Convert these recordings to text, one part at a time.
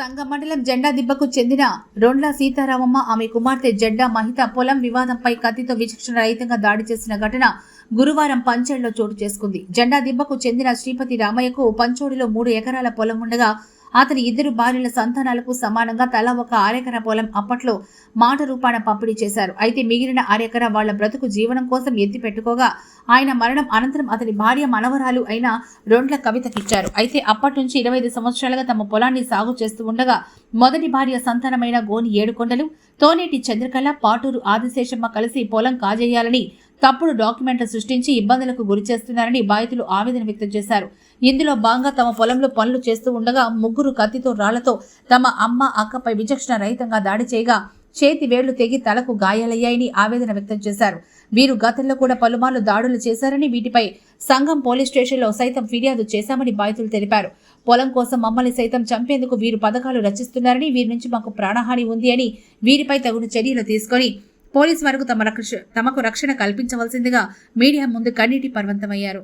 సంగ మండలం జెండా దిబ్బకు చెందిన రొండ్ల సీతారామమ్మ ఆమె కుమార్తె జెండా మహిత పొలం వివాదంపై కత్తితో విచక్షణ రహితంగా దాడి చేసిన ఘటన గురువారం పంచేడులో చోటు చేసుకుంది. జెండా దిబ్బకు చెందిన శ్రీపతి రామయ్యకు పంచోడిలో మూడు ఎకరాల పొలం ఉండగా అతని ఇద్దరు భార్యల సంతానాలకు సమానంగా తలా ఒక ఆరెకర పొలం అప్పట్లో మాట రూపాన పంపిణీ చేశారు. అయితే మిగిలిన ఆరెకర వాళ్ళ బ్రతుకు జీవనం కోసం ఎత్తి పెట్టుకోగా ఆయన మరణం అనంతరం అతని భార్య మనవరాలు అయిన రొండ్ల కవితకిచ్చారు. అయితే అప్పటి నుంచి ఇరవై ఐదు సంవత్సరాలుగా తమ పొలాన్ని సాగు చేస్తూ ఉండగా మొదటి భార్య సంతానమైన గోని ఏడుకొండలు తోనేటి చంద్రకళ పాటూరు ఆదిశేషమ్మ కలిసి పొలం కాజేయాలని తప్పుడు డాక్యుమెంట్లు సృష్టించి ఇబ్బందులకు గురి చేస్తున్నారని బాధితులు ఆవేదన వ్యక్తం చేశారు. ఇందులో భాగంగా తమ పొలంలో పనులు చేస్తూ ఉండగా ముగ్గురు కత్తితో రాళ్ళతో తమ అమ్మ అక్కపై విచక్షణ రహితంగా దాడి చేయగా చేతి వేళ్ళు తెగి తలకు గాయాలయ్యాయని ఆవేదన వ్యక్తం చేశారు. వీరు గతంలో కూడా పలుమార్లు దాడులు చేశారని వీటిపై సంఘం పోలీస్ స్టేషన్లో సైతం ఫిర్యాదు చేశామని బాధితులు తెలిపారు. పొలం కోసం మమ్మల్ని సైతం చంపేందుకు వీరు పథకాలు రచిస్తున్నారని వీరి నుంచి మాకు ప్రాణహాని ఉంది అని వీరిపై తగిన చర్యలు తీసుకొని పోలీసు వరకు తమ రక్ష తమకు రక్షణ కల్పించవలసిందిగా మీడియా ముందు కన్నీటి పర్వంతమయ్యారు.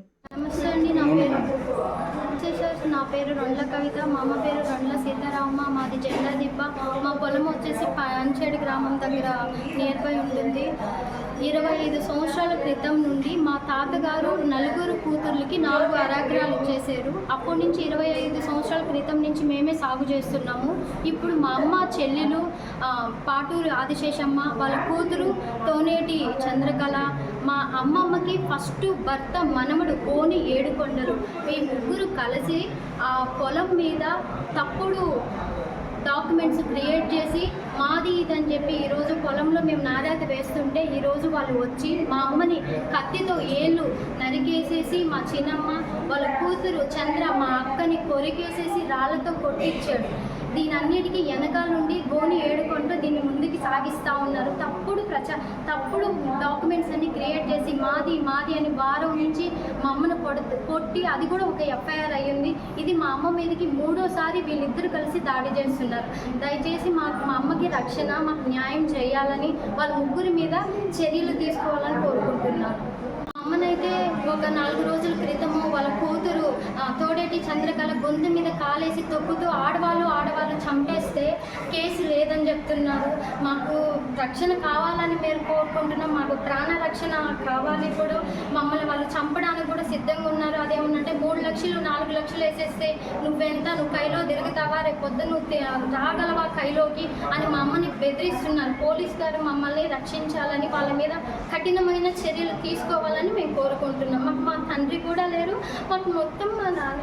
పేరు రొండ్ల కవిత మా అమ్మ పేరు రొండ్ల సీతారామ మాది జెండా దిబ్బ మా పొలం వచ్చేసి పంచేడు గ్రామం దగ్గర నియర్ బై ఉంటుంది. ఇరవై ఐదు సంవత్సరాల క్రితం నుండి మా తాతగారు నలుగురు కూతుర్లకి నాలుగు అరాగ్రాలు ఇచ్చేసారు అప్పటి నుంచి ఇరవై ఐదు సంవత్సరాల క్రితం నుంచి మేమే సాగు చేస్తున్నాము. ఇప్పుడు మా అమ్మ చెల్లెలు పాటూరు ఆదిశేషమ్మ వాళ్ళ కూతురు తోనేటి చంద్రకళ మా అమ్మమ్మకి ఫస్ట్ భర్త మనమడు కోని ఏడుకొండలు. మీ ముగ్గురు కలిసి ఆ పొలం మీద తప్పుడు డాక్యుమెంట్స్ క్రియేట్ చేసి మాది ఇదని చెప్పి ఈరోజు పొలంలో మేము నారాత వేస్తుంటే ఈరోజు వాళ్ళు వచ్చి మా అమ్మని కత్తితో ఏళ్ళు నరికేసేసి మా చిన్నమ్మ వాళ్ళ కూతురు చంద్ర మా అక్కని కొరికేసేసి రాళ్ళతో కొట్టించాడు. దీని అన్నిటికీ వెనకాల నుండి గోని ఏడుకుంటూ దీన్ని ముందుకు సాగిస్తూ ఉన్నారు. తప్పుడు ప్రచ తప్పుడు డాక్యుమెంట్స్ అన్ని క్రియేట్ చేసి మాది మాది అని వారం నుంచి మా అమ్మను కొట్టి అది కూడా ఒక ఎఫ్ఐఆర్ అయ్యింది. ఇది మా అమ్మ మీదకి మూడోసారి వీళ్ళిద్దరు కలిసి దాడి చేస్తున్నారు. దయచేసి మా మా అమ్మకి రక్షణ మాకు న్యాయం చేయాలని వాళ్ళ ముగ్గురి మీద చర్యలు తీసుకోవాలని కోరుకుంటున్నాను. మా అమ్మనైతే ఒక నాలుగు రోజుల క్రితము వాళ్ళ కూతురు తోడేటి చంద్రకళ గొంతు మీద కాలేసి తొక్కుతూ ఆడవాళ్ళు ఆడవాళ్ళు చంపేస్తే కేసు లేదని చెప్తున్నారు. మాకు రక్షణ కావాలని మీరు కోరుకుంటున్నాం మాకు ప్రాణ రక్షణ కావాలి కూడా. మమ్మల్ని వాళ్ళు చంపడానికి కూడా సిద్ధంగా ఉన్నారు. అదేమన్నంటే మూడు లక్షలు నాలుగు లక్షలు వేసేస్తే నువ్వెంత? నువ్వు కైలో తిరుగుతావా? రేపు నువ్వు రాగలవా కైలోకి? అని మా అమ్మని బెదిరిస్తున్నారు. పోలీస్ గారు మమ్మల్ని రక్షించాలని వాళ్ళ మీద కఠినమైన చర్యలు తీసుకోవాలని మేము కోరుకుంటున్నాం. మాకు మా తండ్రి కూడా లేరు. మాకు మొత్తం మా నాన్న